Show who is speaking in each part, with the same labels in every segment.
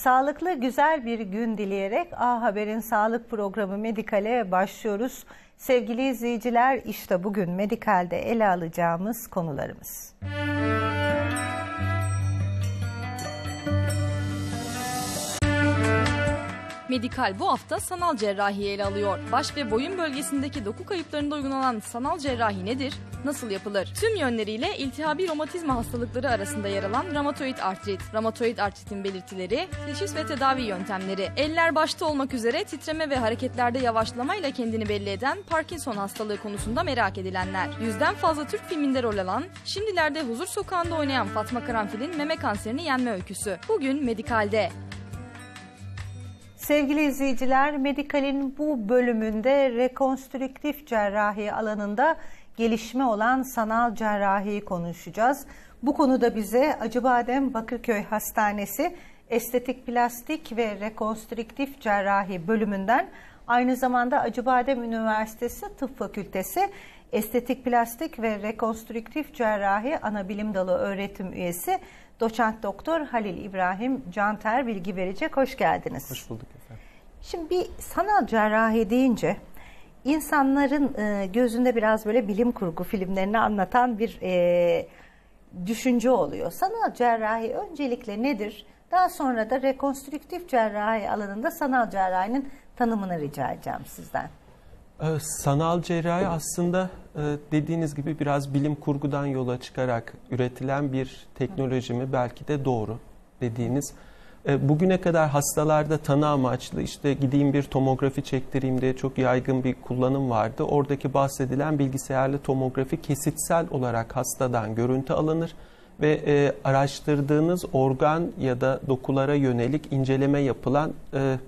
Speaker 1: Sağlıklı güzel bir gün dileyerek A Haber'in sağlık programı Medikal'e başlıyoruz. Sevgili izleyiciler işte bugün Medikal'de ele alacağımız konularımız.
Speaker 2: Medikal bu hafta sanal cerrahi ele alıyor. Baş ve boyun bölgesindeki doku kayıplarında uygulanan sanal cerrahi nedir? Nasıl yapılır? Tüm yönleriyle iltihabi romatizma hastalıkları arasında yer alan romatoid artrit, romatoid artritin belirtileri, teşhis ve tedavi yöntemleri, eller başta olmak üzere titreme ve hareketlerde yavaşlamayla kendini belli eden Parkinson hastalığı konusunda merak edilenler. Yüzden fazla Türk filminde rol alan, şimdilerde huzur sokağında oynayan Fatma Karanfil'in meme kanserini yenme öyküsü. Bugün Medikal'de.
Speaker 1: Sevgili izleyiciler, Medikal'in bu bölümünde rekonstrüktif cerrahi alanında gelişme olan sanal cerrahiyi konuşacağız. Bu konuda bize Acıbadem Bakırköy Hastanesi Estetik Plastik ve Rekonstrüktif Cerrahi bölümünden aynı zamanda Acıbadem Üniversitesi Tıp Fakültesi Estetik Plastik ve Rekonstrüktif Cerrahi Anabilim Dalı öğretim üyesi Doçent Doktor Halil İbrahim Canter bilgi verecek. Hoş geldiniz.
Speaker 3: Hoş bulduk efendim.
Speaker 1: Şimdi bir sanal cerrahi deyince insanların e, gözünde biraz böyle bilim kurgu filmlerini anlatan bir e, düşünce oluyor. Sanal cerrahi öncelikle nedir? Daha sonra da rekonstrüktif cerrahi alanında sanal cerrahinin tanımını rica edeceğim sizden.
Speaker 3: Ee, sanal cerrahi aslında e, dediğiniz gibi biraz bilim kurgudan yola çıkarak üretilen bir teknoloji mi belki de doğru dediğiniz. E, bugüne kadar hastalarda tanı amaçlı işte gideyim bir tomografi çektireyim diye çok yaygın bir kullanım vardı. Oradaki bahsedilen bilgisayarlı tomografi kesitsel olarak hastadan görüntü alınır ve e, araştırdığınız organ ya da dokulara yönelik inceleme yapılan e,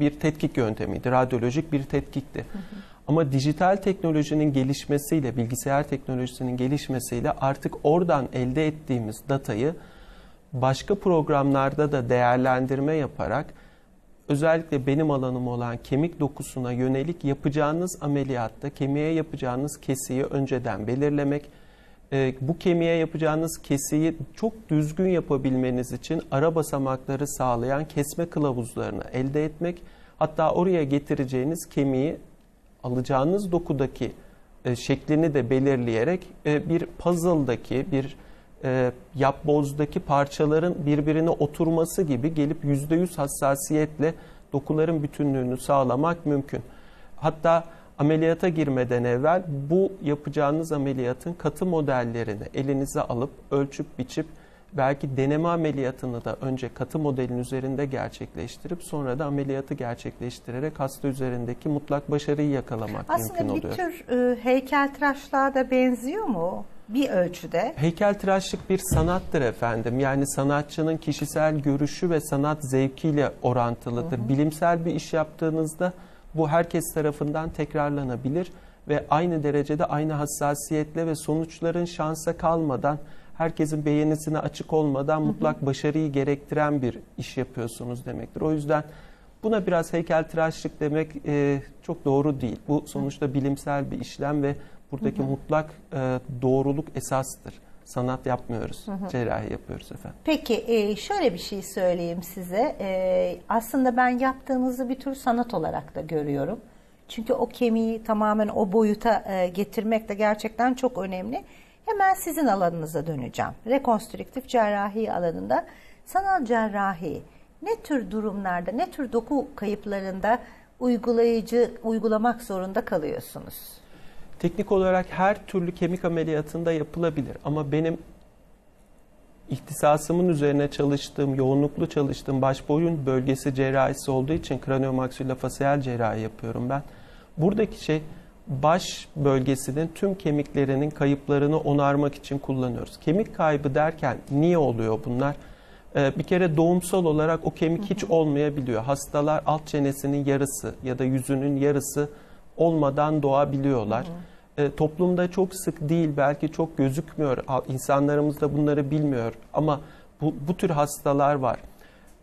Speaker 3: bir tetkik yöntemiydi. Radyolojik bir tetkikti. Hı hı. Ama dijital teknolojinin gelişmesiyle, bilgisayar teknolojisinin gelişmesiyle artık oradan elde ettiğimiz datayı başka programlarda da değerlendirme yaparak özellikle benim alanım olan kemik dokusuna yönelik yapacağınız ameliyatta kemiğe yapacağınız kesiyi önceden belirlemek, e, bu kemiğe yapacağınız kesiyi çok düzgün yapabilmeniz için ara basamakları sağlayan kesme kılavuzlarını elde etmek, hatta oraya getireceğiniz kemiği alacağınız dokudaki e, şeklini de belirleyerek e, bir puzzle'daki bir e, yapbozdaki parçaların birbirine oturması gibi gelip %100 hassasiyetle dokuların bütünlüğünü sağlamak mümkün. Hatta ameliyata girmeden evvel bu yapacağınız ameliyatın katı modellerini elinize alıp ölçüp biçip belki deneme ameliyatını da önce katı modelin üzerinde gerçekleştirip sonra da ameliyatı gerçekleştirerek hasta üzerindeki mutlak başarıyı yakalamak
Speaker 1: Aslında
Speaker 3: mümkün oluyor.
Speaker 1: Aslında bir tür e, heykeltıraşlığa da benziyor mu? Bir ölçüde.
Speaker 3: Heykeltıraşlık bir sanattır efendim. Yani sanatçının kişisel görüşü ve sanat zevkiyle orantılıdır. Hı hı. Bilimsel bir iş yaptığınızda bu herkes tarafından tekrarlanabilir ve aynı derecede aynı hassasiyetle ve sonuçların şansa kalmadan herkesin beğenisine açık olmadan mutlak başarıyı gerektiren bir iş yapıyorsunuz demektir. O yüzden buna biraz heykeltıraşlık demek e, çok doğru değil. Bu sonuçta bilimsel bir işlem ve buradaki mutlak e, doğruluk esastır. Sanat yapmıyoruz, hı hı. cerrahi yapıyoruz efendim.
Speaker 1: Peki e, şöyle bir şey söyleyeyim size. E, aslında ben yaptığınızı bir tür sanat olarak da görüyorum. Çünkü o kemiği tamamen o boyuta e, getirmek de gerçekten çok önemli. Hemen sizin alanınıza döneceğim. Rekonstrüktif cerrahi alanında sanal cerrahi ne tür durumlarda, ne tür doku kayıplarında uygulayıcı uygulamak zorunda kalıyorsunuz?
Speaker 3: Teknik olarak her türlü kemik ameliyatında yapılabilir ama benim ihtisasımın üzerine çalıştığım, yoğunluklu çalıştığım baş boyun bölgesi cerrahisi olduğu için kraniomaksillofasiyel cerrahi yapıyorum ben. Buradaki şey baş bölgesinin tüm kemiklerinin kayıplarını onarmak için kullanıyoruz. Kemik kaybı derken niye oluyor bunlar? Ee, bir kere doğumsal olarak o kemik hiç olmayabiliyor. Hastalar alt çenesinin yarısı ya da yüzünün yarısı olmadan doğabiliyorlar. Ee, toplumda çok sık değil, belki çok gözükmüyor. İnsanlarımız da bunları bilmiyor ama bu, bu tür hastalar var.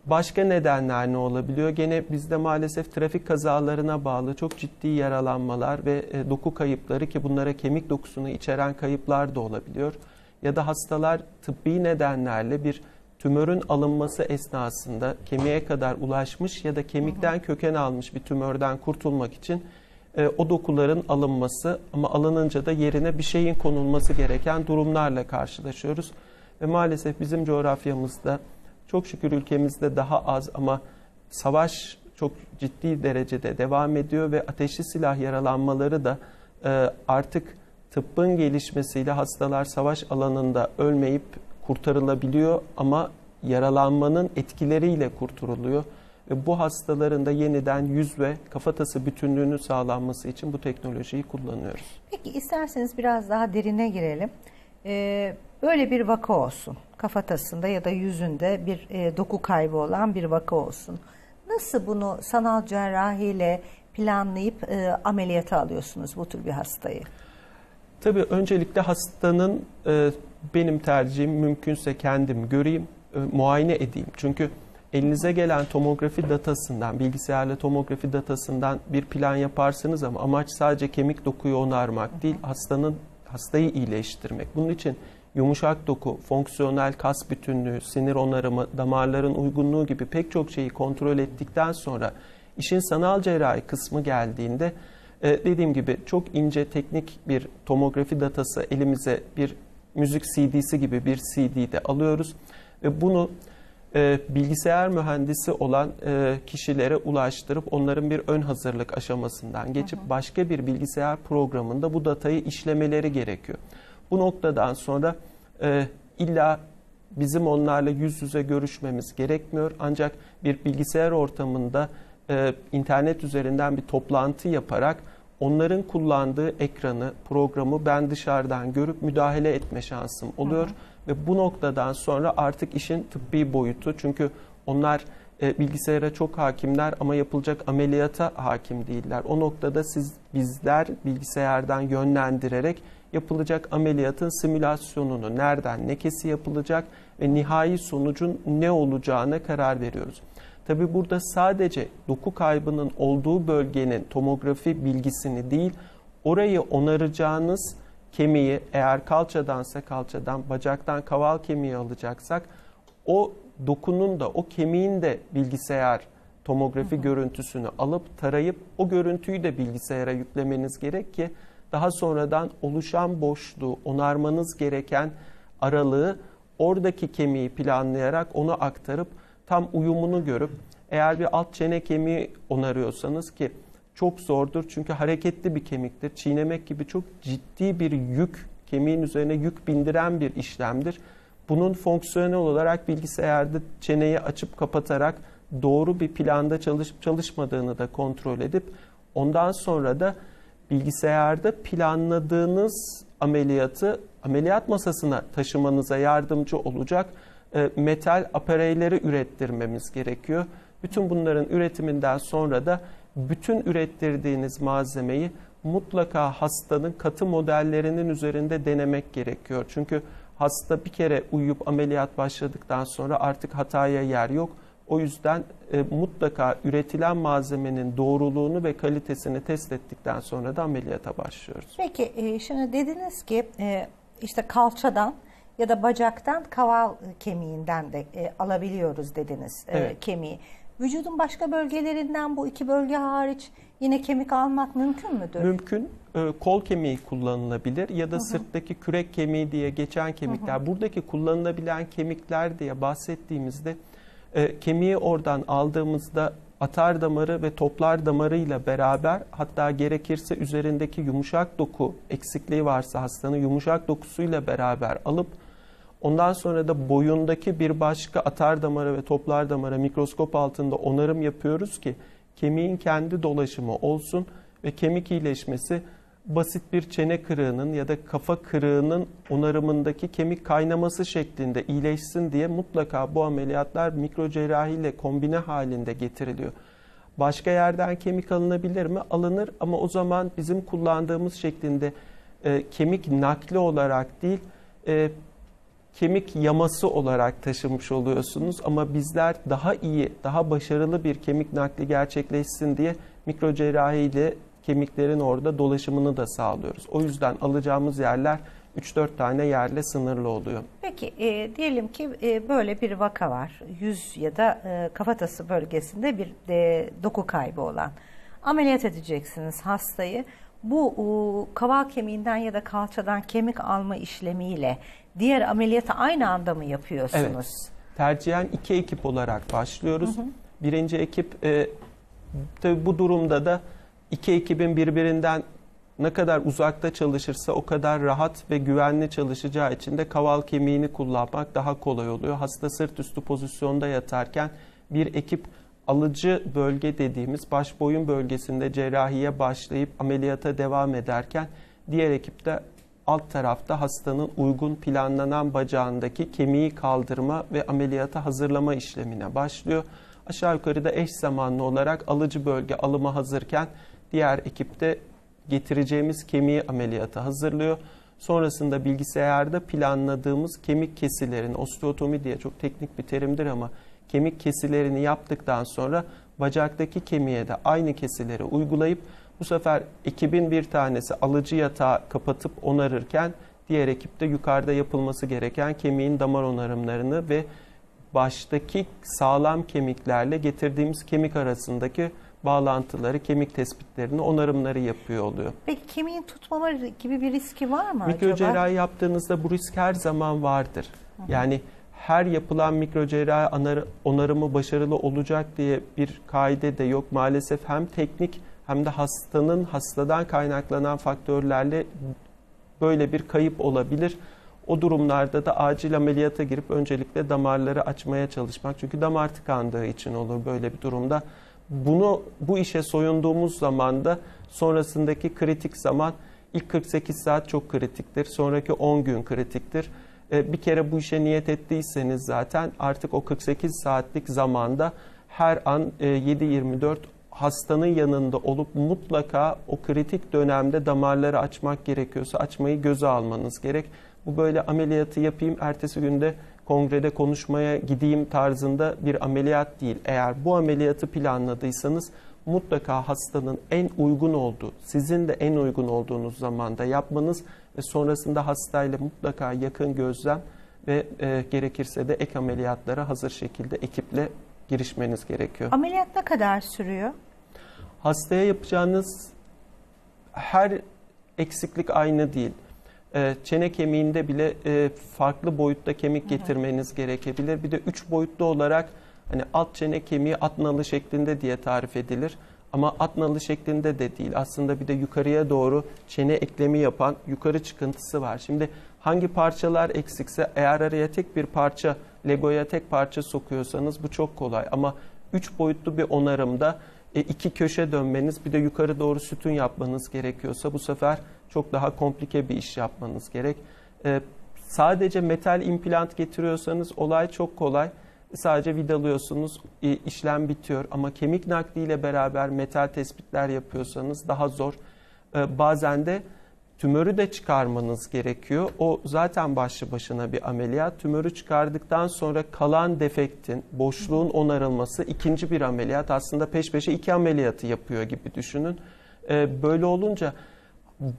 Speaker 3: Başka nedenler ne olabiliyor? Gene bizde maalesef trafik kazalarına bağlı çok ciddi yaralanmalar ve e, doku kayıpları ki bunlara kemik dokusunu içeren kayıplar da olabiliyor. Ya da hastalar tıbbi nedenlerle bir tümörün alınması esnasında kemiğe kadar ulaşmış ya da kemikten köken almış bir tümörden kurtulmak için e, o dokuların alınması ama alınınca da yerine bir şeyin konulması gereken durumlarla karşılaşıyoruz. Ve maalesef bizim coğrafyamızda çok şükür ülkemizde daha az ama savaş çok ciddi derecede devam ediyor ve ateşli silah yaralanmaları da e, artık tıbbın gelişmesiyle hastalar savaş alanında ölmeyip kurtarılabiliyor ama yaralanmanın etkileriyle kurtarılıyor. Ve bu hastaların da yeniden yüz ve kafatası bütünlüğünü sağlanması için bu teknolojiyi kullanıyoruz.
Speaker 1: Peki isterseniz biraz daha derine girelim. Ee, böyle bir vaka olsun. Kafatasında ya da yüzünde bir e, doku kaybı olan bir vaka olsun. Nasıl bunu sanal cerrahiyle planlayıp e, ameliyata alıyorsunuz bu tür bir hastayı?
Speaker 3: Tabii öncelikle hastanın e, benim tercihim mümkünse kendim göreyim, e, muayene edeyim. Çünkü elinize gelen tomografi datasından, bilgisayarlı tomografi datasından bir plan yaparsınız ama amaç sadece kemik dokuyu onarmak değil, hastanın hastayı iyileştirmek. Bunun için yumuşak doku, fonksiyonel kas bütünlüğü, sinir onarımı, damarların uygunluğu gibi pek çok şeyi kontrol ettikten sonra işin sanal cerrahi kısmı geldiğinde e, dediğim gibi çok ince teknik bir tomografi datası elimize bir müzik CD'si gibi bir CD'de alıyoruz ve bunu e, bilgisayar mühendisi olan e, kişilere ulaştırıp onların bir ön hazırlık aşamasından geçip hı hı. başka bir bilgisayar programında bu datayı işlemeleri gerekiyor. Bu noktadan sonra e, illa bizim onlarla yüz yüze görüşmemiz gerekmiyor ancak bir bilgisayar ortamında e, internet üzerinden bir toplantı yaparak onların kullandığı ekranı, programı ben dışarıdan görüp müdahale etme şansım oluyor. Hı hı. Ve bu noktadan sonra artık işin tıbbi boyutu çünkü onlar e, bilgisayara çok hakimler ama yapılacak ameliyata hakim değiller. O noktada siz bizler bilgisayardan yönlendirerek yapılacak ameliyatın simülasyonunu nereden ne kesi yapılacak ve nihai sonucun ne olacağına karar veriyoruz. Tabi burada sadece doku kaybının olduğu bölgenin tomografi bilgisini değil, orayı onaracağınız kemiği eğer kalçadansa kalçadan, bacaktan kaval kemiği alacaksak o dokunun da o kemiğin de bilgisayar tomografi hı hı. görüntüsünü alıp tarayıp o görüntüyü de bilgisayara yüklemeniz gerek ki daha sonradan oluşan boşluğu, onarmanız gereken aralığı oradaki kemiği planlayarak onu aktarıp tam uyumunu görüp eğer bir alt çene kemiği onarıyorsanız ki çok zordur çünkü hareketli bir kemiktir. Çiğnemek gibi çok ciddi bir yük, kemiğin üzerine yük bindiren bir işlemdir. Bunun fonksiyonel olarak bilgisayarda çeneyi açıp kapatarak doğru bir planda çalışıp çalışmadığını da kontrol edip ondan sonra da bilgisayarda planladığınız ameliyatı ameliyat masasına taşımanıza yardımcı olacak e, metal apareyleri ürettirmemiz gerekiyor. Bütün bunların üretiminden sonra da bütün ürettirdiğiniz malzemeyi mutlaka hastanın katı modellerinin üzerinde denemek gerekiyor. Çünkü hasta bir kere uyuyup ameliyat başladıktan sonra artık hataya yer yok. O yüzden e, mutlaka üretilen malzemenin doğruluğunu ve kalitesini test ettikten sonra da ameliyata başlıyoruz.
Speaker 1: Peki e, şimdi dediniz ki e, işte kalçadan ya da bacaktan kaval kemiğinden de e, alabiliyoruz dediniz e, evet. kemiği. Vücudun başka bölgelerinden bu iki bölge hariç yine kemik almak mümkün müdür?
Speaker 3: Mümkün. E, kol kemiği kullanılabilir ya da hı hı. sırttaki kürek kemiği diye geçen kemikler. Hı hı. Buradaki kullanılabilen kemikler diye bahsettiğimizde e, kemiği oradan aldığımızda atar damarı ve toplar damarıyla beraber hatta gerekirse üzerindeki yumuşak doku eksikliği varsa hastanın yumuşak dokusuyla beraber alıp ondan sonra da boyundaki bir başka atar damarı ve toplar damara mikroskop altında onarım yapıyoruz ki kemiğin kendi dolaşımı olsun ve kemik iyileşmesi basit bir çene kırığının ya da kafa kırığının onarımındaki kemik kaynaması şeklinde iyileşsin diye mutlaka bu ameliyatlar mikrocerrahi ile kombine halinde getiriliyor. Başka yerden kemik alınabilir mi? Alınır ama o zaman bizim kullandığımız şeklinde e, kemik nakli olarak değil, e, kemik yaması olarak taşımış oluyorsunuz. Ama bizler daha iyi, daha başarılı bir kemik nakli gerçekleşsin diye mikrocerrahi ile kemiklerin orada dolaşımını da sağlıyoruz. O yüzden alacağımız yerler 3-4 tane yerle sınırlı oluyor.
Speaker 1: Peki e, diyelim ki e, böyle bir vaka var. Yüz ya da e, kafatası bölgesinde bir e, doku kaybı olan. Ameliyat edeceksiniz hastayı. Bu e, kaval kemiğinden ya da kalçadan kemik alma işlemiyle diğer ameliyatı aynı anda mı yapıyorsunuz?
Speaker 3: Evet. Tercihen iki ekip olarak başlıyoruz. Birinci ekip e, tabii bu durumda da iki ekibin birbirinden ne kadar uzakta çalışırsa o kadar rahat ve güvenli çalışacağı için de kaval kemiğini kullanmak daha kolay oluyor. Hasta sırt üstü pozisyonda yatarken bir ekip alıcı bölge dediğimiz baş boyun bölgesinde cerrahiye başlayıp ameliyata devam ederken diğer ekipte alt tarafta hastanın uygun planlanan bacağındaki kemiği kaldırma ve ameliyata hazırlama işlemine başlıyor. Aşağı yukarıda eş zamanlı olarak alıcı bölge alıma hazırken diğer ekipte getireceğimiz kemiği ameliyata hazırlıyor. Sonrasında bilgisayarda planladığımız kemik kesilerini, osteotomi diye çok teknik bir terimdir ama kemik kesilerini yaptıktan sonra bacaktaki kemiğe de aynı kesileri uygulayıp bu sefer ekibin bir tanesi alıcı yatağı kapatıp onarırken diğer ekipte yukarıda yapılması gereken kemiğin damar onarımlarını ve baştaki sağlam kemiklerle getirdiğimiz kemik arasındaki bağlantıları, kemik tespitlerini, onarımları yapıyor oluyor.
Speaker 1: Peki kemiğin tutmama gibi bir riski var mı acaba?
Speaker 3: Mikrocerrahi yaptığınızda bu risk her zaman vardır. Yani her yapılan mikrocerrahi anar- onarımı başarılı olacak diye bir kaide de yok. Maalesef hem teknik hem de hastanın hastadan kaynaklanan faktörlerle böyle bir kayıp olabilir. O durumlarda da acil ameliyata girip öncelikle damarları açmaya çalışmak. Çünkü damar tıkandığı için olur böyle bir durumda. Bunu bu işe soyunduğumuz zaman da sonrasındaki kritik zaman ilk 48 saat çok kritiktir. Sonraki 10 gün kritiktir. E, Bir kere bu işe niyet ettiyseniz zaten artık o 48 saatlik zamanda her an e, 7-24 hastanın yanında olup mutlaka o kritik dönemde damarları açmak gerekiyorsa açmayı göze almanız gerek. Bu böyle ameliyatı yapayım ertesi günde kongrede konuşmaya gideyim tarzında bir ameliyat değil. Eğer bu ameliyatı planladıysanız mutlaka hastanın en uygun olduğu, sizin de en uygun olduğunuz zamanda yapmanız ve sonrasında hastayla mutlaka yakın gözlem ve e, gerekirse de ek ameliyatlara hazır şekilde ekiple girişmeniz gerekiyor.
Speaker 1: Ameliyat ne kadar sürüyor?
Speaker 3: Hastaya yapacağınız her eksiklik aynı değil. Ee, Çene kemiğinde bile e, farklı boyutta kemik getirmeniz gerekebilir. Bir de üç boyutlu olarak hani alt çene kemiği at nalı şeklinde diye tarif edilir. Ama at nalı şeklinde de değil. Aslında bir de yukarıya doğru çene eklemi yapan yukarı çıkıntısı var. Şimdi hangi parçalar eksikse eğer araya tek bir parça, legoya tek parça sokuyorsanız bu çok kolay. Ama üç boyutlu bir onarımda e, iki köşe dönmeniz bir de yukarı doğru sütun yapmanız gerekiyorsa bu sefer çok daha komplike bir iş yapmanız gerek. E, sadece metal implant getiriyorsanız olay çok kolay. Sadece vidalıyorsunuz, e, işlem bitiyor. Ama kemik nakliyle beraber metal tespitler yapıyorsanız daha zor. E, bazen de tümörü de çıkarmanız gerekiyor. O zaten başlı başına bir ameliyat. Tümörü çıkardıktan sonra kalan defektin, boşluğun onarılması ikinci bir ameliyat. Aslında peş peşe iki ameliyatı yapıyor gibi düşünün. Ee, Böyle olunca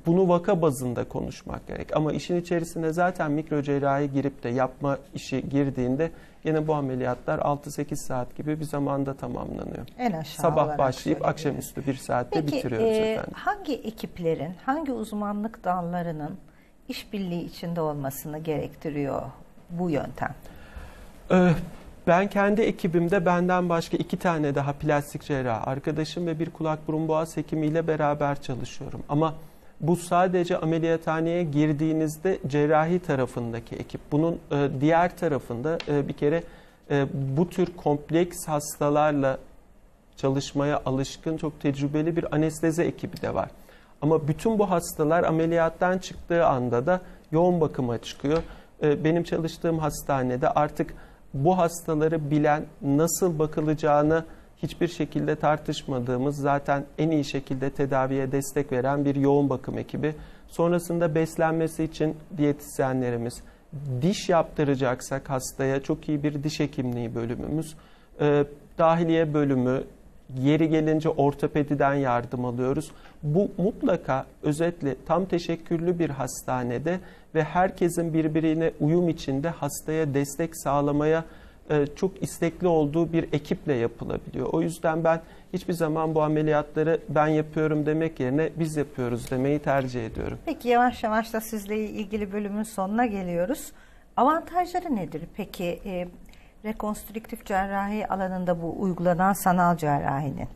Speaker 3: bunu vaka bazında konuşmak gerek. Ama işin içerisine zaten mikrocerrahi girip de yapma işi girdiğinde yine bu ameliyatlar 6-8 saat gibi bir zamanda tamamlanıyor.
Speaker 1: En aşağı
Speaker 3: Sabah başlayıp akşamüstü bir saatte
Speaker 1: Peki
Speaker 3: bitiriyoruz
Speaker 1: e,
Speaker 3: efendim.
Speaker 1: hangi ekiplerin, hangi uzmanlık dallarının işbirliği içinde olmasını gerektiriyor bu yöntem?
Speaker 3: Ee, Ben kendi ekibimde benden başka iki tane daha plastik cerrah arkadaşım ve bir kulak burun boğaz hekimiyle beraber çalışıyorum. Ama bu sadece ameliyathaneye girdiğinizde cerrahi tarafındaki ekip. Bunun e, diğer tarafında e, bir kere e, bu tür kompleks hastalarla çalışmaya alışkın çok tecrübeli bir anestezi ekibi de var. Ama bütün bu hastalar ameliyattan çıktığı anda da yoğun bakıma çıkıyor. Ee, Benim çalıştığım hastanede artık bu hastaları bilen, nasıl bakılacağını hiçbir şekilde tartışmadığımız zaten en iyi şekilde tedaviye destek veren bir yoğun bakım ekibi. Sonrasında beslenmesi için diyetisyenlerimiz, diş yaptıracaksak hastaya çok iyi bir diş hekimliği bölümümüz, e, dahiliye bölümü, Yeri gelince ortopediden yardım alıyoruz. Bu mutlaka özetle tam teşekküllü bir hastanede ve herkesin birbirine uyum içinde hastaya destek sağlamaya e, çok istekli olduğu bir ekiple yapılabiliyor. O yüzden ben hiçbir zaman bu ameliyatları ben yapıyorum demek yerine biz yapıyoruz demeyi tercih ediyorum.
Speaker 1: Peki yavaş yavaş da sizle ilgili bölümün sonuna geliyoruz. Avantajları nedir? Peki e, rekonstrüktif cerrahi alanında bu uygulanan sanal cerrahinin?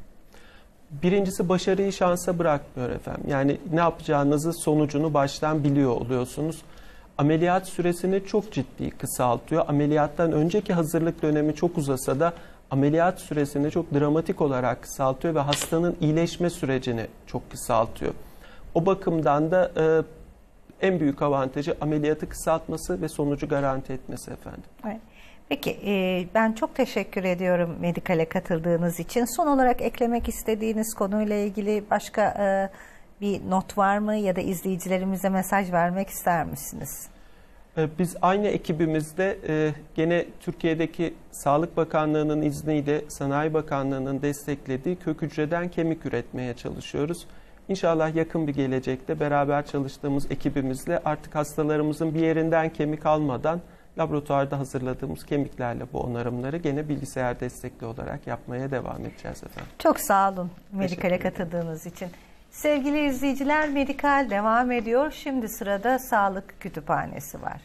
Speaker 3: Birincisi başarıyı şansa bırakmıyor efendim. Yani ne yapacağınızı sonucunu baştan biliyor oluyorsunuz. Ameliyat süresini çok ciddi kısaltıyor. Ameliyattan önceki hazırlık dönemi çok uzasa da ameliyat süresini çok dramatik olarak kısaltıyor ve hastanın iyileşme sürecini çok kısaltıyor. O bakımdan da e, en büyük avantajı ameliyatı kısaltması ve sonucu garanti etmesi efendim.
Speaker 1: Evet. Peki e, ben çok teşekkür ediyorum Medikal'e katıldığınız için. Son olarak eklemek istediğiniz konuyla ilgili başka e, bir not var mı ya da izleyicilerimize mesaj vermek ister misiniz?
Speaker 3: E, biz aynı ekibimizde e, gene Türkiye'deki Sağlık Bakanlığı'nın izniyle Sanayi Bakanlığı'nın desteklediği kök hücreden kemik üretmeye çalışıyoruz. İnşallah yakın bir gelecekte beraber çalıştığımız ekibimizle artık hastalarımızın bir yerinden kemik almadan laboratuvarda hazırladığımız kemiklerle bu onarımları gene bilgisayar destekli olarak yapmaya devam edeceğiz efendim.
Speaker 1: Çok sağ olun Medikal'e katıldığınız için. Sevgili izleyiciler Medikal devam ediyor. Şimdi sırada Sağlık Kütüphanesi var.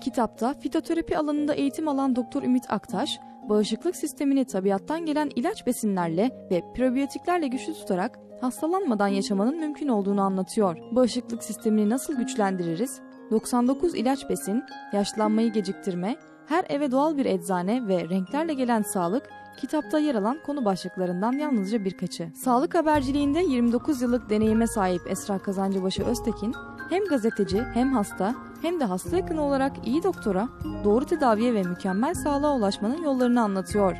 Speaker 2: Kitapta fitoterapi alanında eğitim alan Doktor Ümit Aktaş, bağışıklık sistemini tabiattan gelen ilaç besinlerle ve probiyotiklerle güçlü tutarak hastalanmadan yaşamanın mümkün olduğunu anlatıyor. Bağışıklık sistemini nasıl güçlendiririz? 99 ilaç besin, yaşlanmayı geciktirme, her eve doğal bir eczane ve renklerle gelen sağlık kitapta yer alan konu başlıklarından yalnızca birkaçı. Sağlık haberciliğinde 29 yıllık deneyime sahip Esra Kazancıbaşı Öztekin, hem gazeteci hem hasta hem de hasta yakını olarak iyi doktora, doğru tedaviye ve mükemmel sağlığa ulaşmanın yollarını anlatıyor.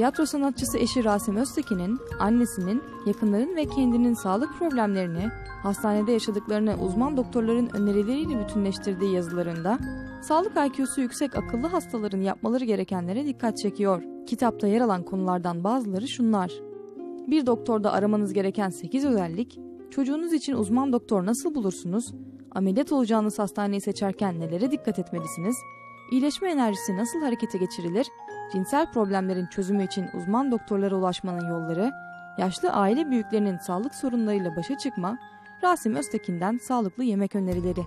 Speaker 2: Tiyatro sanatçısı eşi Rasim Öztekin'in, annesinin, yakınların ve kendinin sağlık problemlerini, hastanede yaşadıklarını uzman doktorların önerileriyle bütünleştirdiği yazılarında, sağlık IQ'su yüksek akıllı hastaların yapmaları gerekenlere dikkat çekiyor. Kitapta yer alan konulardan bazıları şunlar. Bir doktorda aramanız gereken 8 özellik, çocuğunuz için uzman doktor nasıl bulursunuz, ameliyat olacağınız hastaneyi seçerken nelere dikkat etmelisiniz, iyileşme enerjisi nasıl harekete geçirilir, cinsel problemlerin çözümü için uzman doktorlara ulaşmanın yolları, yaşlı aile büyüklerinin sağlık sorunlarıyla başa çıkma, Rasim Öztekin'den sağlıklı yemek önerileri.